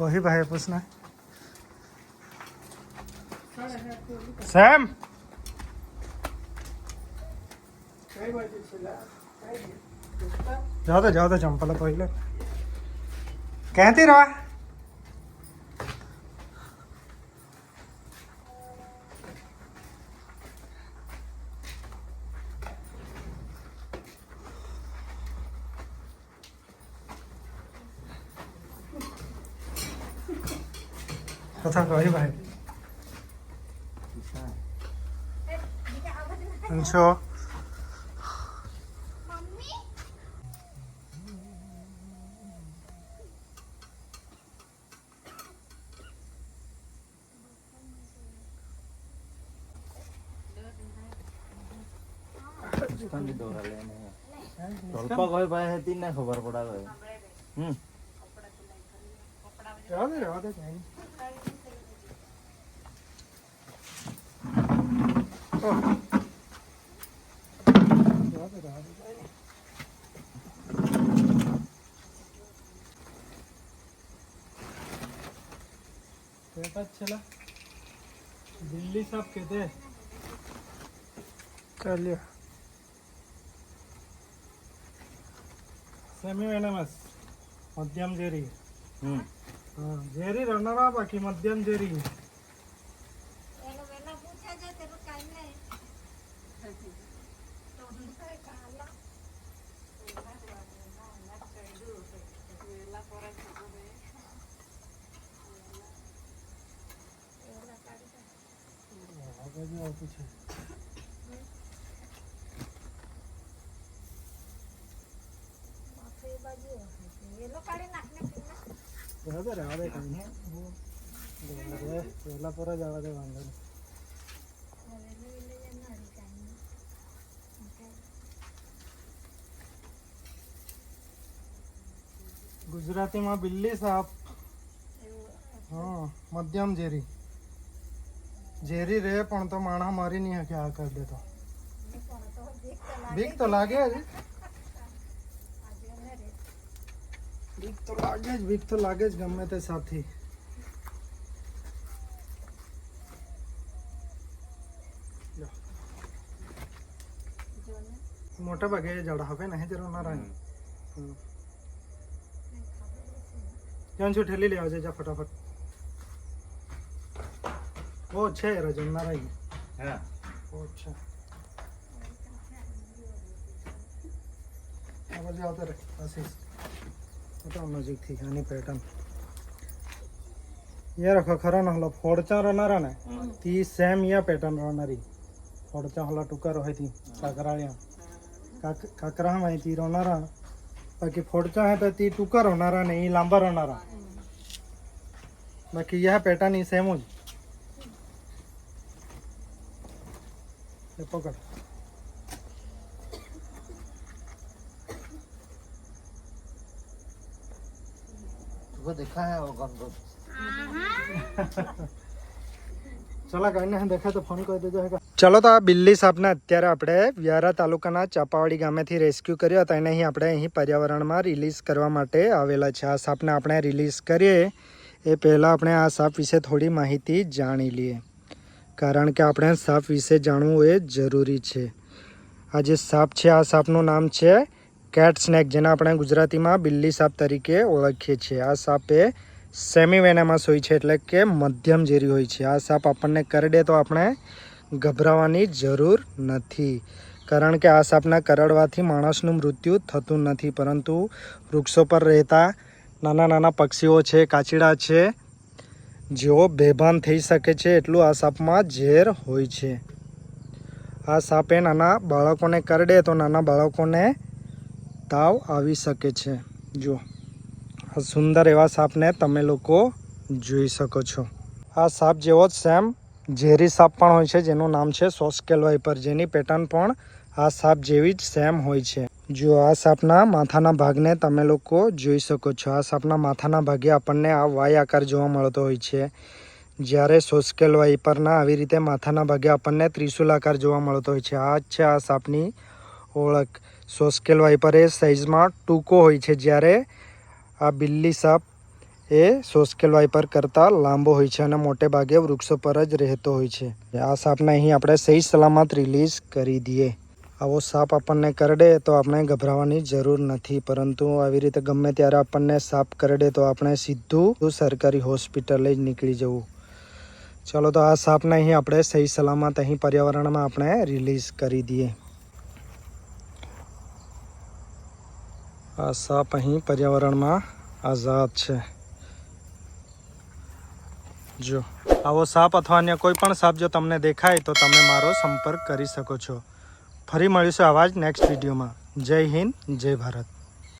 वही भाई पूछना है सैम जाओ तो जाओ तो चंपल पहले कहती रहा কথা কই ভাই শুনছো ಸ್ವಲ್ಪ ಗೈ ಬಾಯ ಹೆತಿ ನಾ ಖಬರ್ ಪಡಾ ಗೈ ಹ್ಮ್ ಕಪಡಾ ಕಪಡಾ चला दिल्ली सब कहते कर लिया सेमी वेनमस मध्यम जेरी હમ હા ઝેરી રનરા બાકી મધ્યમ ઝેરી આગળ આવતું છે કઈ દે પહેલા પર જ આવે વાંધો નહીં. ગુજરાતીમાં બિલ્લી સાપ હા મધ્યમ ઝેરી ઝેરી રહે પણ તો માણા મારી નહીં હકે આ કરી દે તો નહીં પણ તો બીક તો લાગે. જ. બીક તો લાગે જ બીક તો લાગે જ ગમે તે સાથી મોટા ભાગે જડા હવે નહીં જરૂર ના રહે હશે. છું ઠેલી લેવા જા ફટાફટ છે રજન નારાયણ. હા. ઓછા પછી આવતા રહે આશીષ. બતાવ નજીકથી આની પેટર્ન યાર ખરા હલા ફોડચા રનારા ને? તી સેમ યા પેટર્ન રનારી. ફોડચા હલા ટૂંકા રહે તી કાકરાળિયા. કાકરા માં તી રનારા. બાકી ફોડચા હે તો તી ટૂંકા રનારા ને એ લાંબા રનારા. બાકી યા પેટર્ન એ સેમ જ. એ પકડ. ચલો તો આ બિલ્લી સાપને અત્યારે આપણે વ્યારા તાલુકાના ચાપાવાડી ગામેથી રેસ્ક્યુ કર્યો હતા. એને અહીં આપણે અહીં પર્યાવરણમાં રિલીઝ કરવા માટે આવેલા છે. આ સાપને આપણે રિલીઝ કરીએ. એ પહેલાં આપણે આ સાપ વિશે થોડી માહિતી જાણી લઈએ. કારણ કે આપણે સાપ વિશે જાણવું એ જરૂરી છે. આ જે સાપ છે, આ સાપનું નામ છે કેટ સ્નેક જેને આપણે ગુજરાતીમાં બિલ્લી સાપ તરીકે ઓળખીએ છીએ. આ સાપ એ સેમી વેનામાસ હોય છે, એટલે કે મધ્યમ ઝેરી હોય છે. આ સાપ આપણને કરડે તો આપણે ગભરાવાની જરૂર નથી. કારણ કે આ સાપના કરડવાથી માણસનું મૃત્યુ થતું નથી, પરંતુ વૃક્ષો પર રહેતા નાના નાના પક્ષીઓ છે, કાચીડા છે જેઓ બેભાન થઈ શકે છે એટલું આ સાપમાં ઝેર હોય છે. આ સાપે નાના બાળકોને કરડે તો નાના બાળકોને તાવ આવી શકે છે. જો આ સુંદર એવા સાપને તમે લોકો જોઈ શકો છો. આ સાપ જેવો જ સેમ ઝેરી સાપ પણ હોય છે, જેનું નામ છે સોસ્કેલ વાઇપર જેની પેટર્ન પણ આ સાપ જેવી જ સેમ હોય છે. જો આ સાપના માથાના ભાગને તમે લોકો જોઈ શકો છો, આ સાપના માથાના ભાગે આપણને આ વાય આકાર જોવા મળતો હોય છે. જ્યારે સોસ્કેલ વાઇપરના આવી રીતે માથાના ભાગે આપણને ત્રિશુલ આકાર જોવા મળતો હોય છે. આ છે આ સાપની ઓળખ. સોસ્કેલ વાઇપર એ સાઇઝમાં ટૂંકો હોય છે, જ્યારે આ બિલ્લી સાપ એ સોસ્કેલ વાઇપર કરતાં લાંબો હોય છે અને મોટે ભાગે વૃક્ષો પર જ રહેતો હોય છે. આ સાપને અહીં આપણે સહી સલામત રિલીઝ કરી દઈએ. આવો સાપ આપણને કરડે તો આપણે ગભરાવાની જરૂર નથી. પરંતુ આવી રીતે ગમે ત્યારે આપણને સાપ કરડે તો આપણે સીધું સરકારી હોસ્પિટલે જ નીકળી જવું. ચાલો તો આ સાપને અહીં આપણે સહી સલામત અહીં પર્યાવરણમાં આપણે રિલીઝ કરી દઈએ. આ સાપ અહીં પર્યાવરણમાં આઝાદ છે. જો, આવો સાપ અથવા અન્ય કોઈ પણ સાપ જો તમને દેખાય તો તમે મારો સંપર્ક કરી શકો છો. ફરી મળીશું આવા જ નેક્સ્ટ વિડીયોમાં જય હિન્દ જય ભારત.